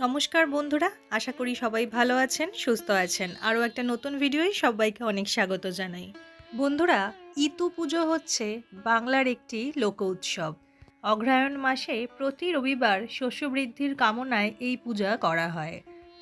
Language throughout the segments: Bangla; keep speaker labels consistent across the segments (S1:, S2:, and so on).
S1: নমস্কার বন্ধুরা, আশা করি সবাই ভালো আছেন, সুস্থ আছেন। আরও একটা নতুন ভিডিওয় সবাইকে অনেক স্বাগত জানাই। বন্ধুরা, ইতু পুজো হচ্ছে বাংলার একটি লোক উৎসব। অগ্রহায়ণ মাসে প্রতি রবিবার শস্য বৃদ্ধির কামনায় এই পূজা করা হয়।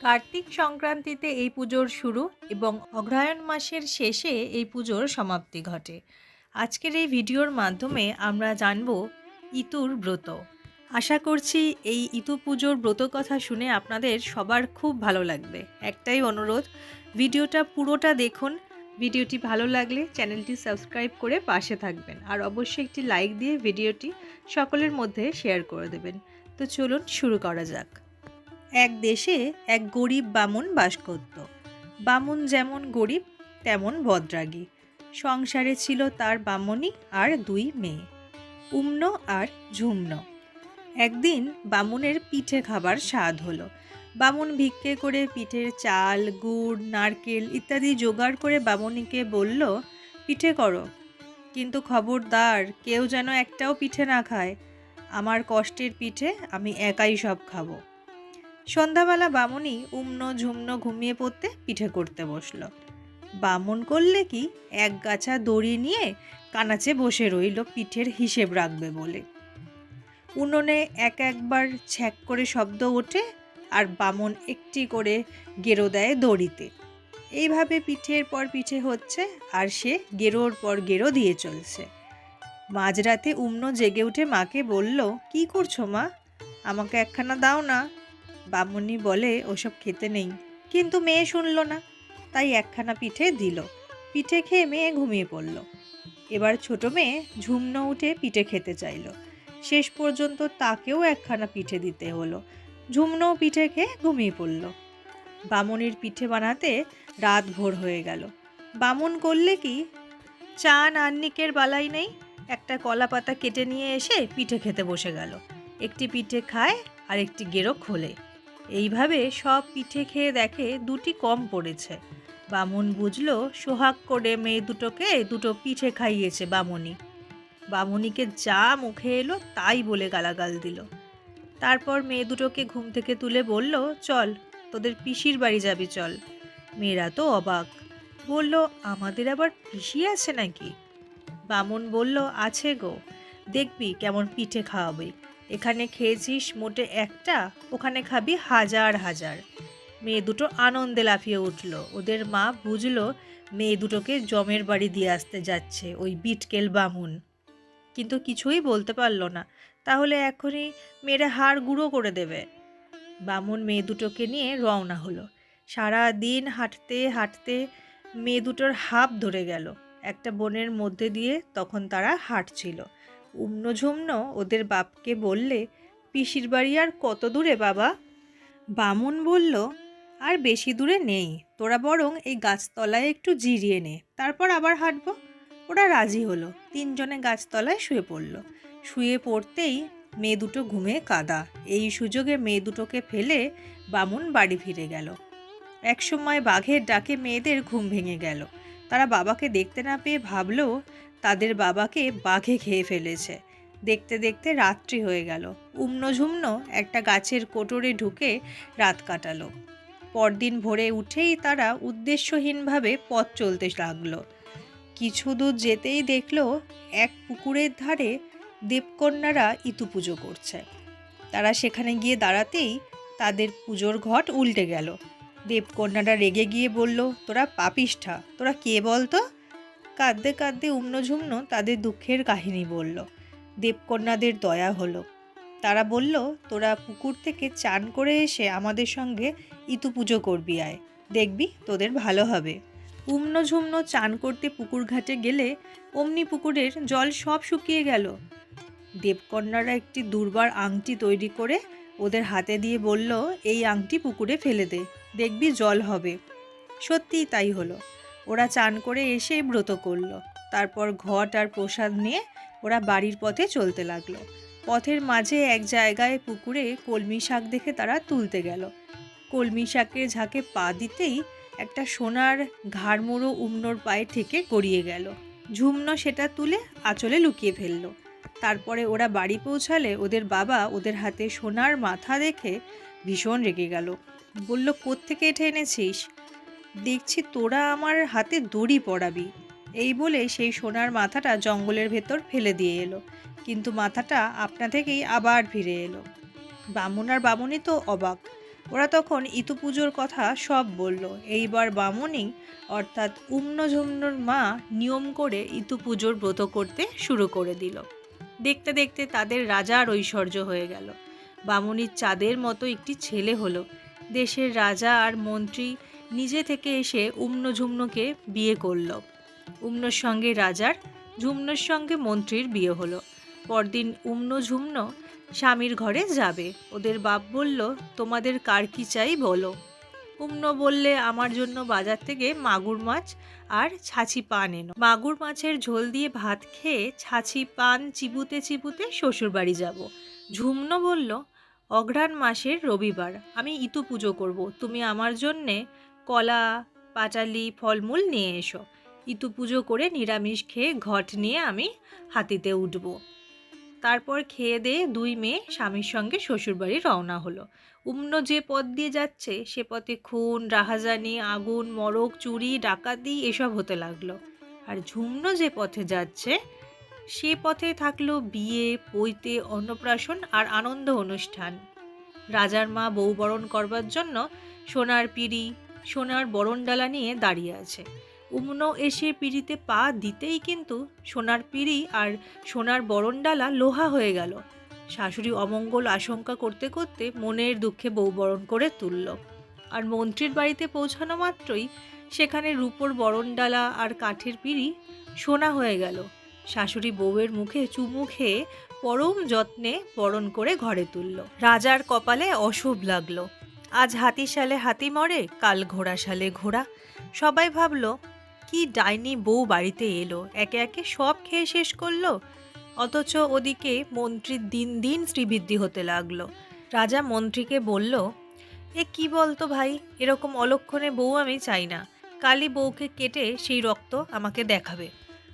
S1: কার্তিক সংক্রান্তিতে এই পুজোর শুরু এবং অগ্রহায়ণ মাসের শেষে এই পুজোর সমাপ্তি ঘটে। আজকের এই ভিডিওর মাধ্যমে আমরা জানব ইতুর ব্রত। আশা করছি এই ইতু পুজোর ব্রত কথা শুনে আপনাদের সবার খুব ভালো লাগবে। একটাই অনুরোধ, ভিডিওটা পুরোটা দেখুন। ভিডিওটি ভালো লাগলে চ্যানেলটি সাবস্ক্রাইব করে পাশে থাকবেন। আর অবশ্যই একটি লাইক দিয়ে ভিডিওটি সকলের মধ্যে শেয়ার করে দেবেন। তো চলুন শুরু করা যাক। এক দেশে এক গরিব বামুন বাস করত। বামুন যেমন গরিব, তেমন ভদ্রাগী। সংসারে ছিল তার বামুনি আর দুই মেয়ে। উম্ন আর ঝুমন। একদিন বামুনের পিঠে খাবার স্বাদ হলো। বামুন ভিক্ষে করে পিঠের চাল, গুড়, নারকেল ইত্যাদি জোগাড় করে বামুনিকে বলল, পিঠে করো। কিন্তু খবরদার, কেউ যেন একটাও পিঠে না খায়। আমার কষ্টের পিঠে আমি একাই সব খাব সন্ধ্যাবেলা বামুনি উম্ন ঝুমনো ঘুমিয়ে পড়তে পিঠে করতে বসল। বামুন করলে কি? এক গাছা দড়ি নিয়ে কানাচে বসে রইল, পিঠের হিসেব রাখবে বলে। উনুনে এক একবার ছ্যাক করে শব্দ ওঠে আর বামন একটি করে গেরো দেয় দড়িতে। এইভাবে পিঠের পর পিঠে হচ্ছে আর সে গেরোর পর গেরো দিয়ে চলছে। মাঝরাতে উম্ন জেগে উঠে মাকে বলল, কি করছ মা? আমাকে একখানা দাও না। বামুনি বলে, ওসব খেতে নেই। কিন্তু মেয়ে শুনল না, তাই একখানা পিঠে দিল। পিঠে খেয়ে মেয়ে ঘুমিয়ে পড়ল। এবার ছোট মেয়ে ঝুমনো উঠে পিঠে খেতে চাইলো। শেষ পর্যন্ত তাকেও একখানা পিঠে দিতে হলো। ঝুমনো পিঠে খেয়ে ঘুমিয়ে পড়ল। বামুনির পিঠে বানাতে রাত ভোর হয়ে গেল। বামুন করলে কি? চা নান্নিকের বালাই নেই, একটা কলা পাতা কেটে নিয়ে এসে পিঠে খেতে বসে গেল। একটি পিঠে খায় আর একটি গেরো খোলে। এইভাবে সব পিঠে খেয়ে দেখে দুটি কম পড়েছে। বামুন বুঝলো, সোহাগ করে মেয়ে দুটোকে দুটো পিঠে খাইয়েছে বামুনি বামুনিকে যা মুখে এলো তাই বলে গালাগাল দিল। তারপর মেয়ে দুটোকে ঘুম থেকে তুলে বলল, চল, তোদের পিসির বাড়ি যাবি, চল। মেয়েরা তো অবাক। বলল, আমাদের আবার পিসি আছে নাকি? বামুন বলল, আছে গো। দেখবি কেমন পিঠে খাওয়াবে। এখানে খেয়েছিস মোটে একটা, ওখানে খাবি হাজার হাজার। মেয়ে দুটো আনন্দে লাফিয়ে উঠল। ওদের মা বুঝলো মেয়ে দুটোকে জমের বাড়ি দিয়ে আসতে যাচ্ছে, ওই বিটকেল বামুন। কিন্তু কিছুই বলতে পারল না। তাহলে এখনই মেরে হাড় গুঁড়ো করে দেবে। বামুন মেয়ে দুটোকে নিয়ে রওনা হলো। সারা দিন হাঁটতে হাঁটতে মেয়ে দুটোর হাফ ধরে গেল। একটা বনের মধ্যে দিয়ে তখন তারা হাঁটছিল। উম্ন ঝুমনো ওদের বাপকে বললে, পিসির বাড়ি আর কত দূরে বাবা? বামুন বলল, আর বেশি দূরে নেই। তোরা বরং এই গাছতলায় একটু জিরিয়ে নে, তারপর আবার হাঁটবো। ওরা রাজি হলো। তিনজনে গাছতলায় শুয়ে পড়ল। শুয়ে পড়তেই মেয়ে দুটো ঘুমে কাদা। এই সুযোগে মেয়ে দুটোকে ফেলে বামুন বাড়ি ফিরে গেল। একসময় বাঘের ডাকে মেয়েদের ঘুম ভেঙে গেল। তারা বাবাকে দেখতে না পেয়ে ভাবলো, তাদের বাবাকে বাঘে খেয়ে ফেলেছে। দেখতে দেখতে রাত্রি হয়ে গেল। উম্ন একটা গাছের কোটরে ঢুকে রাত কাটালো। পরদিন ভোরে উঠেই তারা উদ্দেশ্যহীনভাবে পথ চলতে লাগল। কিছু দূর যেতেই দেখল এক পুকুরের ধারে দেবকন্যারা ইতু পুজো করছে। তারা সেখানে গিয়ে দাঁড়াতেই তাদের পুজোর ঘট উল্টে গেল। দেবকন্যারা রেগে গিয়ে বলল, তোরা পাপিষ্ঠা, তোরা কে বলতো? কাঁদতে কাঁদতে উম্নঝুম্ন তাদের দুঃখের কাহিনী বলল। দেবকন্যাদের দয়া হলো। তারা বলল, তোরা পুকুর থেকে চান করে এসে আমাদের সঙ্গে ইতু পুজো করবি আয়। দেখবি তোদের ভালো হবে। উম্ন চান করতে পুকুর ঘাটে গেলে অমনি পুকুরের জল সব শুকিয়ে গেল। দেবকন্যারা একটি দুর্বার আংটি তৈরি করে ওদের হাতে দিয়ে বলল, এই আংটি পুকুরে ফেলে দে, দেখবি জল হবে। সত্যিই তাই হলো। ওরা চান করে এসে ব্রত করল। তারপর ঘট আর প্রসাদ নিয়ে ওরা বাড়ির পথে চলতে লাগল। পথের মাঝে এক জায়গায় পুকুরে কলমি শাক দেখে তারা তুলতে গেল। কলমি শাকের ঝাঁকে পা দিতেই একটা সোনার ঘাড়মুড়ো উমনোর পায়ে থেকে গড়িয়ে গেল। ঝুমনো সেটা তুলে আঁচলে লুকিয়ে ফেলল। তারপরে ওরা বাড়ি পৌঁছালে ওদের বাবা ওদের হাতে সোনার মাথা দেখে ভীষণ রেগে গেল। বলল, কোত্থেকে এটা এনেছিস? দেখছি তোরা আমার হাতে দড়ি পড়াবি এই বলে সেই সোনার মাথাটা জঙ্গলের ভেতর ফেলে দিয়ে এলো। কিন্তু মাথাটা আপনা থেকেই আবার ফিরে এলো। বামুন আর তো অবাক। ওরা তখন ইতু পুজোর কথা সব বলল। এইবার বামুনি, অর্থাৎ উম্নঝুম্নর মা, নিয়ম করে ইতু পুজোর ব্রত করতে শুরু করে দিল। দেখতে দেখতে তাদের রাজার ঐশ্বর্য হয়ে গেল। বামুনির চাঁদের মতো একটি ছেলে হলো। দেশের রাজা আর মন্ত্রী নিজে থেকে এসে উম্নঝুম্নকে বিয়ে করল। উম্নর সঙ্গে রাজার, ঝুম্নর সঙ্গে মন্ত্রীর বিয়ে হলো। পরদিন উম্ন ঝুম্ন স্বামীর ঘরে যাবে। ওদের বাপ বলল, তোমাদের কার কি চাই বলো? উম্ন বললে, আমার জন্য বাজার থেকে মাগুর মাছ আর ছাছি পান এনো। মাগুর মাছের ঝোল দিয়ে ভাত খেয়ে ছাছি পান চিবুতে চিবুতে শ্বশুরবাড়ি যাব। ঝুমনো বলল, অঘ্রাণ মাসের রবিবার, আমি ইতু পুজো করব। তুমি আমার জন্যে কলা পাটালি ফলমূল নিয়ে এসো। ইতু পুজো করে নিরামিষ খেয়ে ঘট নিয়ে আমি হাতিতে উঠব। তারপর খেয়ে দিয়ে দুই মেয়ে স্বামীর সঙ্গে শ্বশুরবাড়ি রওনা হলো। উম্ন যে পথ দিয়ে যাচ্ছে, সে পথে খুন, রাহাজানি, আগুন, মরক, চুরি, ডাকাতি এসব হতে লাগল। আর ঝুমন যে পথে যাচ্ছে, সে পথে থাকল বিয়ে, পৈতে, অন্নপ্রাশন আর আনন্দ অনুষ্ঠান। রাজার মা বউ বরণ করবার জন্য সোনার পিড়ি, সোনার বরণডালা নিয়ে দাঁড়িয়ে আছে। উমনো এসে পিড়িতে পা দিতেই কিন্তু সোনার পিড়ি আর সোনার বরণডালা লোহা হয়ে গেল। শাশুড়ি অমঙ্গল আশঙ্কা করতে করতে মনের দুঃখে বউ বরণ করে তুলল। আর মন্ত্রীর বাড়িতে পৌঁছানো মাত্রই সেখানে রূপোর বরণডালা আর কাঠের পিড়ি সোনা হয়ে গেল। শাশুড়ি বউয়ের মুখে চুমু খেয়ে পরম যত্নে বরণ করে ঘরে তুলল। রাজার কপালে অশুভ লাগল। আজ হাতি সালে হাতি মরে, কাল ঘোড়া সালে ঘোড়া। সবাই ভাবলো কি ডাইনি বউ বাড়িতে এলো? একে একে সব খেয়ে শেষ করল? অথচ ওদিকে মন্ত্রীর দিন দিন শ্রীবৃদ্ধি হতে লাগল। রাজা মন্ত্রীকে বলল, এ কি বলতো ভাই, এরকম অলক্ষণে বউ আমি চাই না। কালি বউকে কেটে সেই রক্ত আমাকে দেখাবে।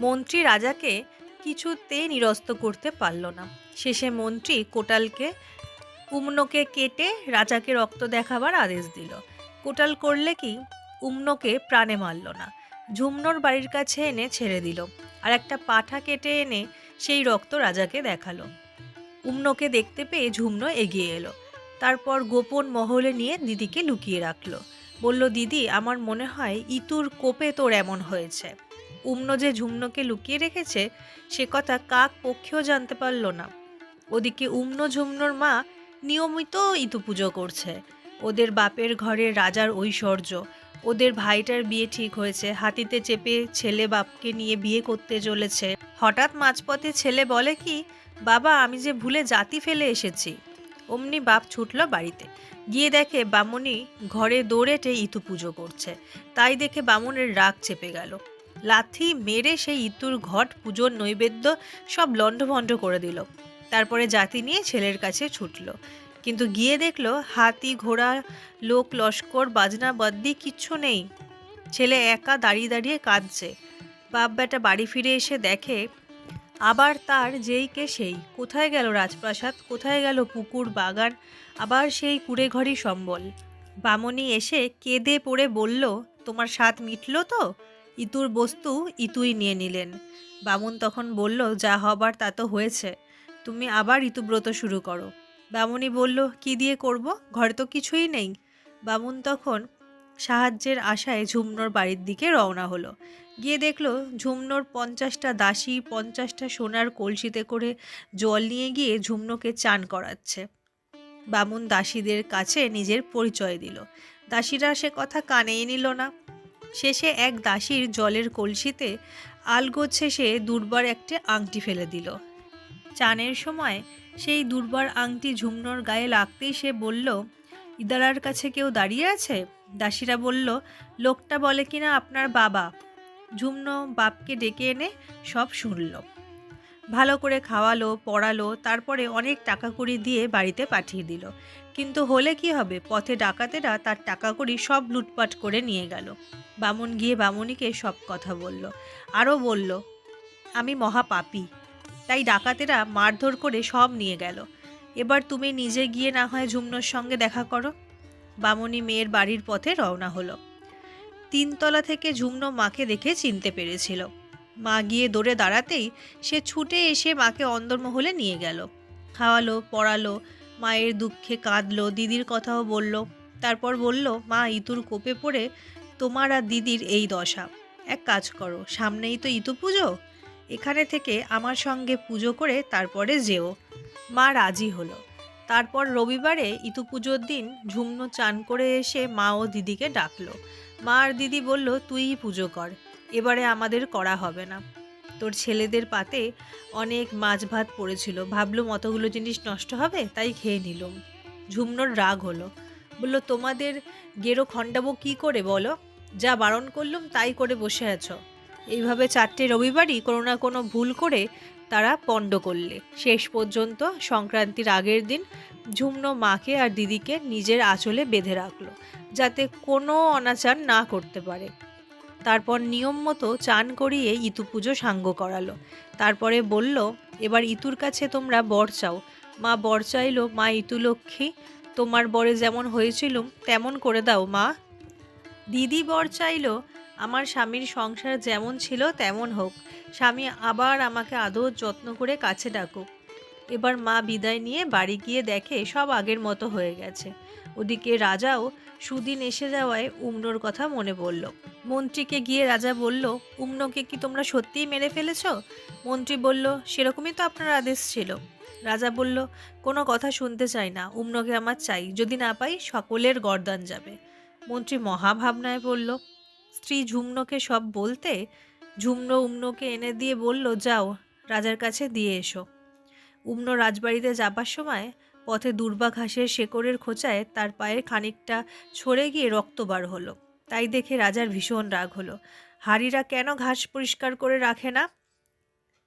S1: মন্ত্রী রাজাকে কিছুতে নিরস্ত করতে পারল না। শেষে মন্ত্রী কোটালকে, উম্নকে কেটে রাজাকে রক্ত দেখাবার আদেশ দিল। কোটাল করলে কি, উম্নকে প্রাণে মারল না। ঝুমনোর বাড়ির কাছে এনে ছেড়ে দিল আর একটা পাঠা কেটে এনে সেই রক্ত রাজাকে দেখাল। উম্নকে দেখতে পেয়ে ঝুমনো এগিয়ে এলো। তারপর গোপন মহলে নিয়ে দিদিকে লুকিয়ে রাখল। বলল, দিদি, আমার মনে হয় ইতুর কোপে তোর এমন হয়েছে। উম্ন যে ঝুমনোকে লুকিয়ে রেখেছে, সে কথা কাক পক্ষেও জানতে পারল না। ওদিকে উম্ন ঝুমনোর মা নিয়মিত ইতু পুজো করছে। ওদের বাপের ঘরে রাজার ঐশ্বর্য ওদের ভাইটার বিয়ে ঠিক হয়েছে, হাতিতে চেপে ছেলে বাপকে নিয়ে বিয়ে করতে চলেছে। হঠাৎ মাঝপথে ছেলে বলে কি, বাবা, আমি যে ভুলে জাতি ফেলে এসেছি। অমনি বাপ ছুটল বাড়িতে। গিয়ে দেখে বামুনি ঘরে দৌড়েটে ইতু পুজো করছে। তাই দেখে বামুনের রাগ চেপে গেল। লাথি মেরে সেই ইতুর ঘট, পুজোর নৈবেদ্য সব লণ্ডভণ্ড করে দিল। তারপরে জাতি নিয়ে ছেলের কাছে ছুটল। কিন্তু গিয়ে দেখল হাতি, ঘোড়া, লোক, লস্কর, বাজনা বাদ্যি কিচ্ছু নেই। ছেলে একা দাঁড়িয়ে দাঁড়িয়ে কাঁদছে। বাপ বেটা বাড়ি ফিরে এসে দেখে, আবার তার যেই কে সেই। কোথায় গেল রাজপ্রাসাদ? কোথায় গেল পুকুর, বাগান? আবার সেই কুড়ে ঘরই সম্বল। বামনি এসে কেঁদে পড়ে বলল, তোমার স্বাদ মিটল তো? ইতুর বস্তু ইতুই নিয়ে নিলেন। বামুন তখন বলল, যা হবার তা তো হয়েছে। তুমি আবার ঋতুব্রত শুরু করো। বামুনি বলল, কি দিয়ে করব? ঘরে তো কিছুই নেই। বামুন তখন সাহায্যের আশায় ঝুমনোর বাড়ির দিকে রওনা হলো। গিয়ে দেখল, ঝুমনোর পঞ্চাশটা দাসী পঞ্চাশটা সোনার কলসিতে করে জল নিয়ে গিয়ে ঝুমনোকে চান করাচ্ছে। বামুন দাসীদের কাছে নিজের পরিচয় দিল। দাসীরা সে কথা কানেই নিল না। শেষে এক দাসীর জলের কলসিতে আলগোছে সে দুর্বার একটি আংটি ফেলে দিল। চানের সময় সেই দুর্বার আংটি ঝুমনোর গায়ে লাগতেই সে বলল, ইদারার কাছে কেউ দাঁড়িয়ে আছে? দাসীরা বলল, লোকটা বলে কিনা আপনার বাবা। ঝুমনো বাপকে ডেকে এনে সব শুনল। ভালো করে খাওয়ালো, পড়ালো, তারপরে অনেক টাকা কড়ি দিয়ে বাড়িতে পাঠিয়ে দিল। কিন্তু হলে কি হবে? পথে ডাকাতেরা তার টাকা কড়ি সব লুটপাট করে নিয়ে গেল। বামুন গিয়ে বামুনিকে সব কথা বলল। আরও বলল, আমি মহাপাপী। তাই ডাকাতেরা মারধর করে সব নিয়ে গেল। এবার তুমি নিজে গিয়ে না হয় ঝুমনোর সঙ্গে দেখা করো। বামনি মেয়ের বাড়ির পথে রওনা হলো। তিনতলা থেকে ঝুমনো মাকে দেখে চিনতে পেরেছিল। মা গিয়ে দৌড়ে দাঁড়াতেই সে ছুটে এসে মাকে অন্দরমহলে নিয়ে গেল। খাওয়ালো, পড়ালো, মায়ের দুঃখে কাঁদলো, দিদির কথাও বলল। তারপর বলল, মা ইতুর কোপে পড়ে তোমার আর দিদির এই দশা। এক কাজ করো, সামনেই তো ইতু পুজো। এখানে থেকে আমার সঙ্গে পুজো করে তারপরে যেও। মা রাজি হলো। তারপর রবিবারে ইতু পুজোর দিন ঝুমনো চান করে এসে মা ও দিদিকে ডাকলো। মা আর দিদি বলল তুইই পুজো কর। এবারে আমাদের করা হবে না। তোর ছেলেদের পাতে অনেক মাছ ভাত পড়েছিল। ভাবলুম অতগুলো জিনিস নষ্ট হবে, তাই খেয়ে নিলুম। ঝুমনোর রাগ হলো। বলল, তোমাদের গেরো খণ্ডাবো কি করে বলো? যা বারণ করলুম, তাই করে বসে আছো। এইভাবে চারটে রবিবারই কোনো না কোনো ভুল করে তারা পণ্ড করলে। শেষ পর্যন্ত সংক্রান্তির আগের দিন ঝুমনো মাকে আর দিদিকে নিজের আঁচলে বেঁধে রাখল, যাতে কোনো অনাচার না করতে পারে। তারপর নিয়ম মতো চান করিয়ে ইতু পুজো সাঙ্গ করালো। তারপরে বলল, এবার ইতুর কাছে তোমরা বর চাও। মা বর চাইলো, মা ইতু লক্ষ্মী, তোমার বরে যেমন হয়েছিলুম তেমন করে দাও মা। দিদি বর চাইলো আমার স্বামীর সংসার যেমন ছিল তেমন হোক, স্বামী আবার আমাকে আদর যত্ন করে কাছে ডাকুক। এবার মা বিদায় নিয়ে বাড়ি গিয়ে দেখে সব আগের মতো হয়ে গেছে। ওদিকে রাজাও সুদিন এসে যাওয়ায় উমনোর কথা মনে পড়ল। মন্ত্রীকে গিয়ে রাজা বলল, উমনোকে কি তোমরা সত্যিই মেরে ফেলেছ? মন্ত্রী বলল, সেরকমই তো আপনার আদেশ ছিল। রাজা বলল, কোনো কথা শুনতে চাই না, উমনোকে আমার চাই। যদি না পাই, সকলের গরদান যাবে। মন্ত্রী মহাভাবনায় বলল স্ত্রী ঝুমনোকে সব বলতে ঝুমনো উমনোকে এনে দিয়ে বলল, যাও, রাজার কাছে দিয়ে এসো। উমনো রাজবাড়িতে যাবার সময় পথে দুর্বা ঘাসের শেকড়ের খোঁচায় তার পায়ের খানিকটা ছড়ে গিয়ে রক্ত বার হলো। তাই দেখে রাজার ভীষণ রাগ হলো। হাড়িরা কেন ঘাস পরিষ্কার করে রাখে না?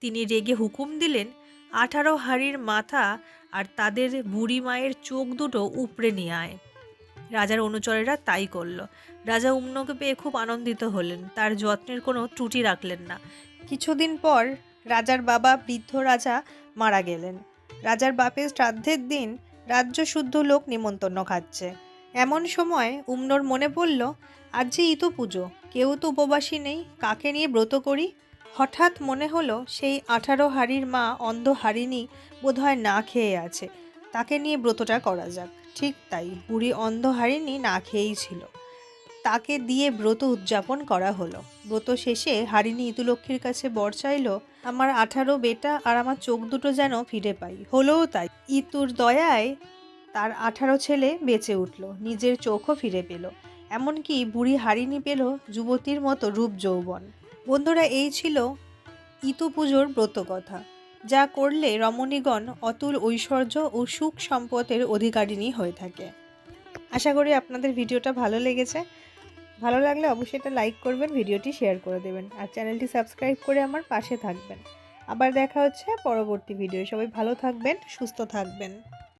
S1: তিনি রেগে হুকুম দিলেন, আঠারো হাড়ির মাথা আর তাদের বুড়ি মায়ের চোখ দুটো উপড়ে নিয়ে আয়। রাজার অনুচরেরা তাই করল। রাজা উম্নকে পেয়ে খুব আনন্দিত হলেন। তার যত্নের কোনো ত্রুটি রাখলেন না। কিছুদিন পর রাজার বাবা বৃদ্ধ রাজা মারা গেলেন। রাজার বাপের শ্রাদ্ধের দিন রাজ্য শুদ্ধ লোক নিমন্ত্রণ খাচ্ছে। এমন সময় উমনোর মনে পড়ল, আজ যে ইতো পুজো, কেউ তো উপবাসী নেই, কাকে নিয়ে ব্রত করি? হঠাৎ মনে হলো, সেই আঠারো হাড়ির মা অন্ধ হারিনি বোধহয় না খেয়ে আছে। তাকে নিয়ে ব্রতটা করা যাক। ঠিক তাই, বুড়ি অন্ধ হারিনি না খেয়েই ছিল। তাকে দিয়ে ব্রত উদযাপন করা হলো। ব্রত শেষে হারিনি ইতুলক্ষ্মীর কাছে বর চাইলো, আমার আঠারো বেটা আর আমার চোখ দুটো যেন ফিরে পাই। হলোও তাই ইতুর দয়ায় তার আঠারো ছেলে বেঁচে উঠল, নিজের চোখও ফিরে পেল। এমনকি বুড়ি হারিনি পেল যুবতীর মতো রূপ যৌবন। বন্ধুরা, এই ছিল ইতু পুজোর ব্রত কথা। যা করলে রমণীগণ অতুল ঐশ্বর্য ও সুখ সম্পদের অধিকারিণী হয়ে থাকে। আশা করি আপনাদের ভিডিওটা ভালো লেগেছে। ভালো লাগলে অবশ্যই এটা লাইক করবেন, ভিডিওটি শেয়ার করে দেবেন আর চ্যানেলটি সাবস্ক্রাইব করে আমার পাশে থাকবেন। আবার দেখা হচ্ছে পরবর্তী ভিডিও সবাই ভালো থাকবেন, সুস্থ থাকবেন।